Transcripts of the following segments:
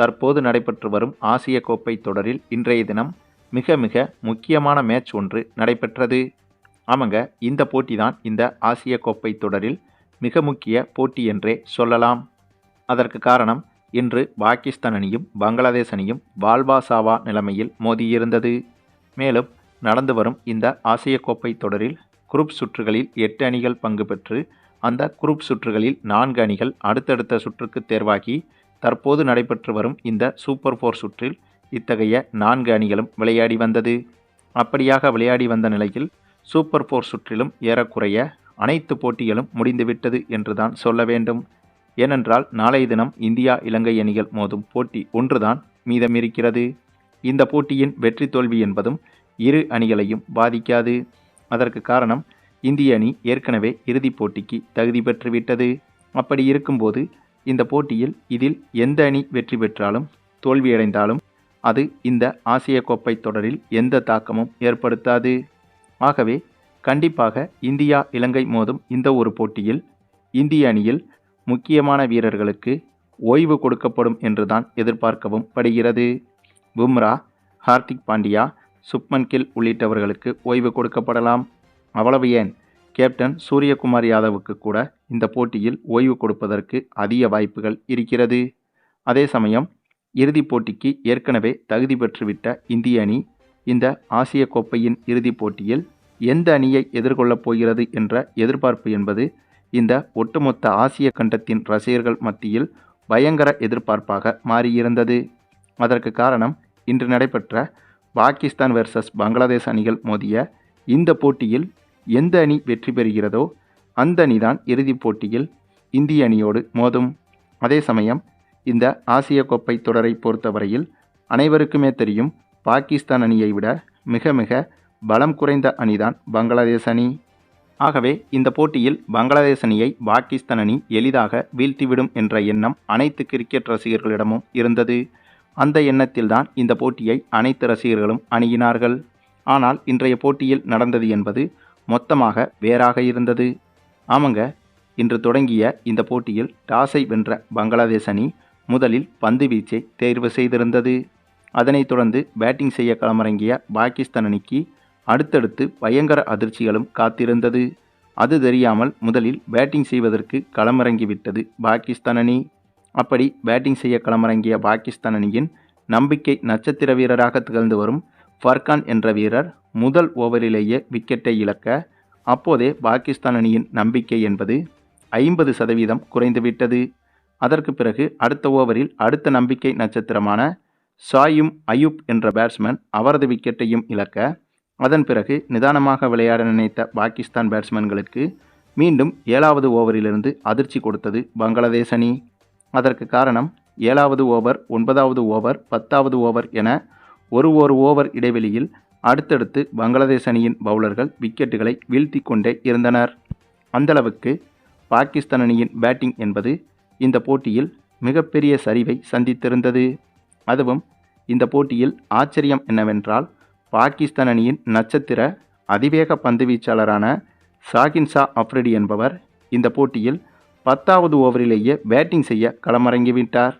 தற்போது நடைபெற்று வரும் ஆசிய கோப்பை தொடரில் இன்றைய தினம் மிக மிக முக்கியமான மேட்ச் ஒன்று நடைபெற்றது. ஆமாங்க இந்த போட்டி தான் இந்த ஆசிய கோப்பை தொடரில் மிக முக்கிய போட்டி என்றே சொல்லலாம். அதற்கு காரணம் இன்று பாகிஸ்தான் அணியும் பங்களாதேஷ் அணியும் வால்வா சாவா நிலைமையில் மோதியிருந்தது. மேலும் நடந்து வரும் இந்த ஆசிய கோப்பை தொடரில் குரூப் சுற்றுகளில் எட்டு அணிகள் பங்கு பெற்று அந்த குரூப் சுற்றுகளில் நான்கு அணிகள் அடுத்தடுத்த சுற்றுக்கு தேர்வாகி தற்போது நடைபெற்று வரும் இந்த சூப்பர் ஃபோர் சுற்றில் இத்தகைய நான்கு அணிகளும் விளையாடி வந்தது. அப்படியாக விளையாடி வந்த நிலையில் சூப்பர் ஃபோர் சுற்றிலும் ஏறக்குறைய அனைத்து போட்டிகளும் முடிந்துவிட்டது என்றுதான் சொல்ல வேண்டும். ஏனென்றால் நாளைய தினம் இந்தியா இலங்கை அணிகள் மோதும் போட்டி ஒன்றுதான் மீதமிருக்கிறது. இந்த போட்டியின் வெற்றி தோல்வி என்பதும் இரு அணிகளையும் பாதிக்காது. அதற்கு காரணம் இந்திய அணி ஏற்கனவே இறுதிப் போட்டிக்கு தகுதி பெற்றுவிட்டது. அப்படி இருக்கும்போது இந்த போட்டியில் இதில் எந்த அணி வெற்றி பெற்றாலும் தோல்வியடைந்தாலும் அது இந்த ஆசிய கோப்பை தொடரில் எந்த தாக்கமும் ஏற்படுத்தாது. ஆகவே கண்டிப்பாக இந்தியா இலங்கை மோதும் இந்த ஒரு போட்டியில் இந்திய அணியில் முக்கியமான வீரர்களுக்கு ஓய்வு கொடுக்கப்படும் என்றுதான் எதிர்பார்க்கவும் படுகிறது. பும்ரா ஹார்திக் பாண்டியா சுப்மன் கில் உள்ளிட்டவர்களுக்கு ஓய்வு கொடுக்கப்படலாம். அவ்வளவு ஏன் கேப்டன் சூரியகுமார் யாதவுக்கு கூட இந்த போட்டியில் ஓய்வு கொடுப்பதற்கு அதிக வாய்ப்புகள் இருக்கிறது. அதே சமயம் இறுதிப் போட்டிக்கு ஏற்கனவே தகுதி பெற்றுவிட்ட இந்திய அணி இந்த ஆசிய கோப்பையின் இறுதிப் போட்டியில் எந்த அணியை எதிர்கொள்ளப் போகிறது என்ற எதிர்பார்ப்பு என்பது இந்த ஒட்டுமொத்த ஆசிய கண்டத்தின் ரசிகர்கள் மத்தியில் பயங்கர எதிர்பார்ப்பாக மாறியிருந்தது. அதற்கு காரணம் இன்று நடைபெற்ற பாகிஸ்தான் வெர்சஸ் பங்களாதேஷ் அணிகள் மோதிய இந்த போட்டியில் எந்த அணி வெற்றி பெறுகிறதோ அந்த அணிதான் இறுதிப் போட்டியில் இந்திய அணியோடு மோதும். அதே சமயம் இந்த ஆசிய கோப்பை தொடரை பொறுத்தவரையில் அனைவருக்குமே தெரியும் பாகிஸ்தான் அணியை விட மிக மிக பலம் குறைந்த அணிதான் பங்களாதேஷ் அணி. ஆகவே இந்த போட்டியில் பங்களாதேஷ் அணியை பாகிஸ்தான் அணி எளிதாக வீழ்த்திவிடும் என்ற எண்ணம் அனைத்து கிரிக்கெட் ரசிகர்களிடமும் இருந்தது. அந்த எண்ணத்தில்தான் இந்த போட்டியை அனைத்து ரசிகர்களும் அணுகினார்கள் ஆனால் இன்றைய போட்டியில் நடந்தது என்பது மொத்தமாக வேறாக இருந்தது. ஆமாங்க. இன்று தொடங்கிய இந்த போட்டியில் டாஸை வென்ற பங்களாதேஷ் அணி முதலில் பந்து வீச்சை தேர்வு செய்திருந்தது. அதனைத் தொடர்ந்து பேட்டிங் செய்ய களமிறங்கிய பாகிஸ்தான் அணிக்கு அடுத்தடுத்து பயங்கர அதிர்ச்சிகளும் காத்திருந்தது. அது தெரியாமல் முதலில் பேட்டிங் செய்வதற்கு களமிறங்கிவிட்டது பாகிஸ்தான் அணி. அப்படி பேட்டிங் செய்ய களமிறங்கிய பாகிஸ்தான் அணியின் நம்பிக்கை நட்சத்திர வீரராக திகழ்ந்து வரும் ஃபர்கான் என்ற வீரர் முதல் ஓவரிலேயே விக்கெட்டை இழக்க அப்போதே பாகிஸ்தான் அணியின் நம்பிக்கை என்பது ஐம்பது சதவீதம் குறைந்துவிட்டது. அதற்கு பிறகு அடுத்த ஓவரில் அடுத்த நம்பிக்கை நட்சத்திரமான சாயும் அயூப் என்ற பேட்ஸ்மேன் அவரது விக்கெட்டையும் இழக்க அதன் பிறகு நிதானமாக விளையாட நினைத்த பாகிஸ்தான் பேட்ஸ்மேன்களுக்கு மீண்டும் ஏழாவது ஓவரிலிருந்து அதிர்ச்சி கொடுத்தது பங்களாதேஷ் அணி. அதற்கு காரணம் ஏழாவது ஓவர் ஒன்பதாவது ஓவர் பத்தாவது ஓவர் என ஒரு ஒரு ஓவர் இடைவெளியில் அடுத்தடுத்து பங்களாதேஷ் அணியின் பவுலர்கள் விக்கெட்டுகளை வீழ்த்தி கொண்டே இருந்தனர். அந்தளவுக்கு பாகிஸ்தான் அணியின் பேட்டிங் என்பது இந்த போட்டியில் மிகப்பெரிய சரிவை சந்தித்திருந்தது. அதுவும் இந்த போட்டியில் ஆச்சரியம் என்னவென்றால் பாகிஸ்தான் அணியின் நட்சத்திர அதிவேக பந்து வீச்சாளரான ஷாகின் ஷா அப்ரிடி என்பவர் இந்த போட்டியில் பத்தாவது ஓவரிலேயே பேட்டிங் செய்ய களமிறங்கிவிட்டார்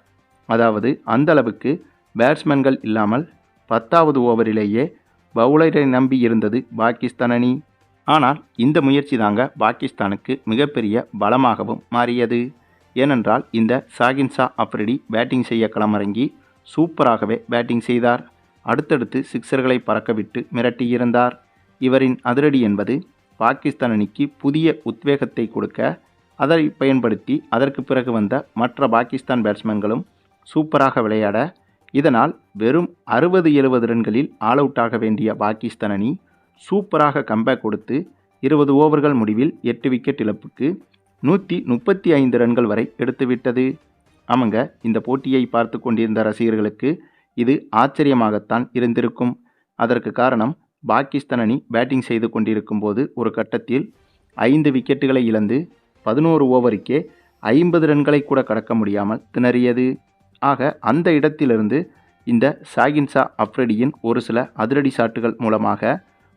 அதாவது அந்த அளவுக்கு பேட்ஸ்மேன்கள் இல்லாமல் பத்தாவது ஓவரிலேயே பவுலரை நம்பி இருந்தது பாகிஸ்தான் அணி ஆனால் இந்த முயற்சி தாங்க பாகிஸ்தானுக்கு மிகப்பெரிய பலமாகவும் மாறியது. ஏனென்றால் இந்த சாகின்சா அப்ரிடி பேட்டிங் செய்ய களமிறங்கி சூப்பராகவே பேட்டிங் செய்தார். அடுத்தடுத்து சிக்சர்களை பறக்கவிட்டு மிரட்டியிருந்தார் இவரின் அதிரடி என்பது பாகிஸ்தான் அணிக்கு புதிய உத்வேகத்தை கொடுக்க அதை பயன்படுத்தி அதற்கு பிறகு வந்த மற்ற பாகிஸ்தான் பேட்ஸ்மேன்களும் சூப்பராக விளையாட இதனால் வெறும் அறுபது எழுபது ரன்களில் ஆல் அவுட் ஆக வேண்டிய பாகிஸ்தான் அணி சூப்பராக கம்பேக் கொடுத்து இருபது ஓவர்கள் முடிவில் எட்டு விக்கெட் இழப்புக்கு நூற்றி முப்பத்தி ஐந்து ரன்கள் வரை எடுத்துவிட்டது ஆமாங்க இந்த போட்டியை பார்த்து கொண்டிருந்த ரசிகர்களுக்கு இது ஆச்சரியமாகத்தான் இருந்திருக்கும். அதற்கு காரணம் பாகிஸ்தான் அணி பேட்டிங் செய்து கொண்டிருக்கும் போது ஒரு கட்டத்தில் ஐந்து விக்கெட்டுகளை இழந்து பதினோரு ஓவருக்கே ஐம்பது ரன்களை கூட கடக்க முடியாமல் திணறியது. ஆக அந்த இடத்திலிருந்து இந்த சாகின்சா அப்ரடியின் ஒரு சில அதிரடி சாட்டுகள் மூலமாக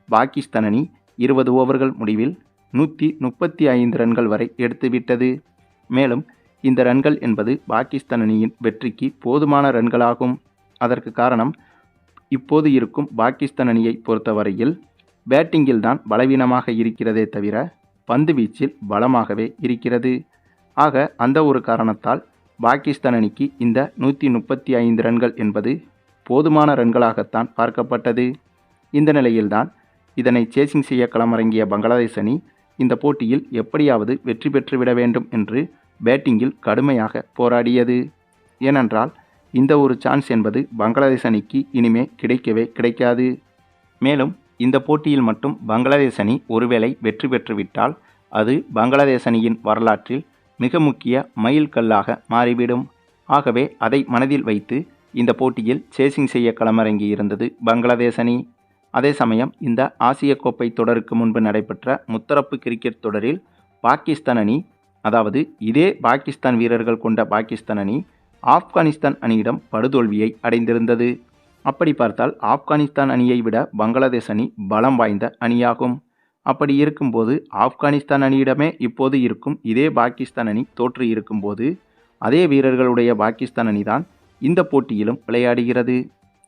பாகிஸ்தான் அணி இருபது ஓவர்கள் முடிவில் நூற்றி முப்பத்தி ஐந்து ரன்கள் வரை எடுத்துவிட்டது மேலும் இந்த ரன்கள் என்பது பாகிஸ்தான் அணியின் வெற்றிக்கு போதுமான ரன்களாகும். அதற்கு காரணம் இப்போது இருக்கும் பாகிஸ்தான் அணியை பொறுத்தவரையில் பேட்டிங்கில் தான் பலவீனமாக இருக்கிறதே தவிர பந்து வீச்சில் பலமாகவே இருக்கிறது. ஆக அந்த ஒரு காரணத்தால் பாகிஸ்தான் அணிக்கு இந்த நூற்றி முப்பத்தி ஐந்து ரன்கள் என்பது போதுமான ரன்களாகத்தான் பார்க்கப்பட்டது. இந்த நிலையில்தான் இதனை சேசிங் செய்ய களமிறங்கிய பங்களாதேஷ் அணி இந்த போட்டியில் எப்படியாவது வெற்றி பெற்றுவிட வேண்டும் என்று பேட்டிங்கில் கடுமையாக போராடியது. ஏனென்றால் இந்த ஒரு சான்ஸ் என்பது பங்களாதேஷ் அணிக்கு இனிமே கிடைக்கவே கிடைக்காது. மேலும் இந்த போட்டியில் மட்டும் பங்களாதேஷ் அணி ஒருவேளை வெற்றி பெற்றுவிட்டால் அது பங்களாதேஷ் அணியின் வரலாற்றில் மிக முக்கிய மைல்கல்லாக மாறிவிடும். ஆகவே அதை மனதில் வைத்து இந்த போட்டியில் சேசிங் செய்ய களமிறங்கி இருந்தது பங்களாதேஷ் அணி. அதே சமயம் இந்த ஆசிய கோப்பை தொடருக்கு முன்பு நடைபெற்ற முத்தரப்பு கிரிக்கெட் தொடரில் பாகிஸ்தான் அணி அதாவது இதே பாகிஸ்தான் வீரர்கள் கொண்ட பாகிஸ்தான் அணி ஆப்கானிஸ்தான் அணியிடம் படுதோல்வியை அடைந்திருந்தது. அப்படி பார்த்தால் ஆப்கானிஸ்தான் அணியை விட பங்களாதேஷ் அணி பலம் வாய்ந்த அணியாகும். அப்படி இருக்கும்போது ஆப்கானிஸ்தான் அணியிடமே இப்போது இருக்கும் இதே பாகிஸ்தான் அணி தோற்று இருக்கும்போது அதே வீரர்களுடைய பாகிஸ்தான் அணிதான் இந்த போட்டியிலும் விளையாடுகிறது.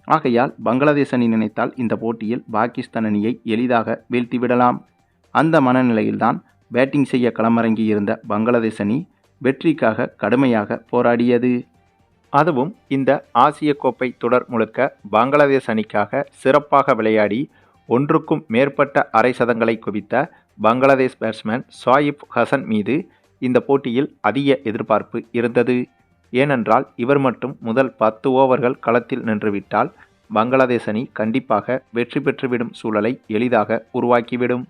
ஆகையால் பங்களாதேஷ் அணி நினைத்தால் இந்த போட்டியில் பாகிஸ்தான் அணியை எளிதாக வீழ்த்திவிடலாம். அந்த மனநிலையில்தான் பேட்டிங் செய்ய களமிறங்கி இருந்த பங்களாதேஷ் அணி வெற்றிக்காக கடுமையாக போராடியது. அதுவும் இந்த ஆசிய கோப்பை தொடர் முழுக்க பங்களாதேஷ் அணிக்காக சிறப்பாக விளையாடி ஒன்றுக்கும் மேற்பட்ட அரை சதங்களை குவித்த பங்களாதேஷ் பேட்ஸ்மேன் சாயிப் ஹசன் மீது இந்த போட்டியில் அதிக எதிர்பார்ப்பு இருந்தது. ஏனென்றால் இவர் மட்டும் முதல் பத்து ஓவர்கள் களத்தில் நின்றுவிட்டால் பங்களாதேஷ் அணி கண்டிப்பாக வெற்றி பெற்றுவிடும் சூழலை எளிதாக உருவாக்கிவிடும்.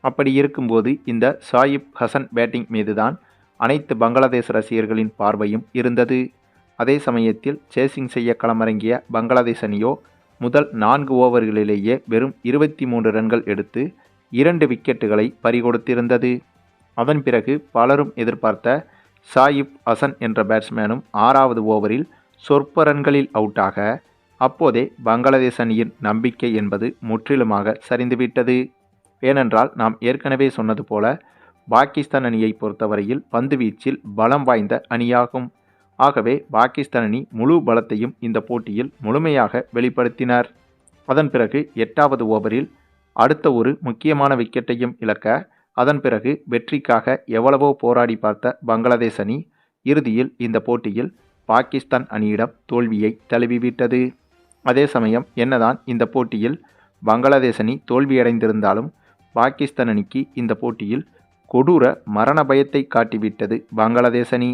அப்படி இருக்கும்போது இந்த சாயிப் ஹசன் பேட்டிங் மீதுதான் அனைத்து பங்களாதேஷ் ரசிகர்களின் பார்வையும் இருந்தது. அதே சமயத்தில் சேசிங் செய்ய களமிறங்கிய பங்களாதேஷ் அணியோ முதல் நான்கு ஓவர்களிலேயே வெறும் இருபத்தி மூன்று ரன்கள் எடுத்து இரண்டு விக்கெட்டுகளை பறிகொடுத்திருந்தது. அதன் பிறகு பலரும் எதிர்பார்த்த சாயிப் ஹசன் என்ற பேட்ஸ்மேனும் ஆறாவது ஓவரில் சொற்ப ரன்களில் அவுட்டாக அப்போதே பங்களாதேஷ் அணியின் நம்பிக்கை என்பது முற்றிலுமாக சரிந்துவிட்டது. ஏனென்றால் நாம் ஏற்கனவே சொன்னது போல பாகிஸ்தான் அணியை பொறுத்தவரையில் பந்து வீச்சில் பலம் வாய்ந்த அணியாகும். ஆகவே பாகிஸ்தான் அணி முழு பலத்தையும் இந்த போட்டியில் முழுமையாக வெளிப்படுத்தினார். அதன் பிறகு எட்டாவது ஓவரில் அடுத்த ஒரு முக்கியமான விக்கெட்டையும் இழக்க அதன் பிறகு வெற்றிக்காக எவ்வளவோ போராடி பார்த்த பங்களாதேஷ் அணி இறுதியில் இந்த போட்டியில் பாகிஸ்தான் அணியிடம் தோல்வியை தழுவிவிட்டது. அதே சமயம் என்னதான் இந்த போட்டியில் பங்களாதேஷ் அணி தோல்வியடைந்திருந்தாலும் பாகிஸ்தான் அணிக்கு இந்த போட்டியில் கொடூர மரண பயத்தை காட்டிவிட்டது பங்களாதேஷ் அணி.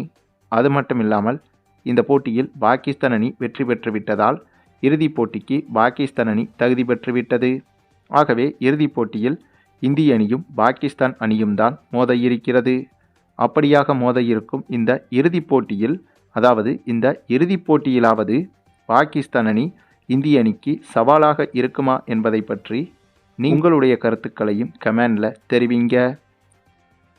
அது மட்டும் இல்லாமல் இந்த போட்டியில் பாகிஸ்தான் அணி வெற்றி பெற்றுவிட்டதால் இறுதிப் போட்டிக்கு பாகிஸ்தான் அணி தகுதி பெற்றுவிட்டது. ஆகவே இறுதிப் போட்டியில் இந்திய அணியும் பாகிஸ்தான் அணியும் தான் மோத இருக்கிறது அப்படியாக மோத இருக்கும் இந்த இறுதிப் போட்டியில் அதாவது இந்த இறுதிப் போட்டியிலாவது பாகிஸ்தான் அணி இந்திய அணிக்கு சவாலாக இருக்குமா என்பதை பற்றி நீங்களுடைய கருத்துக்களையும் கமெண்டில் தெரிவிங்க.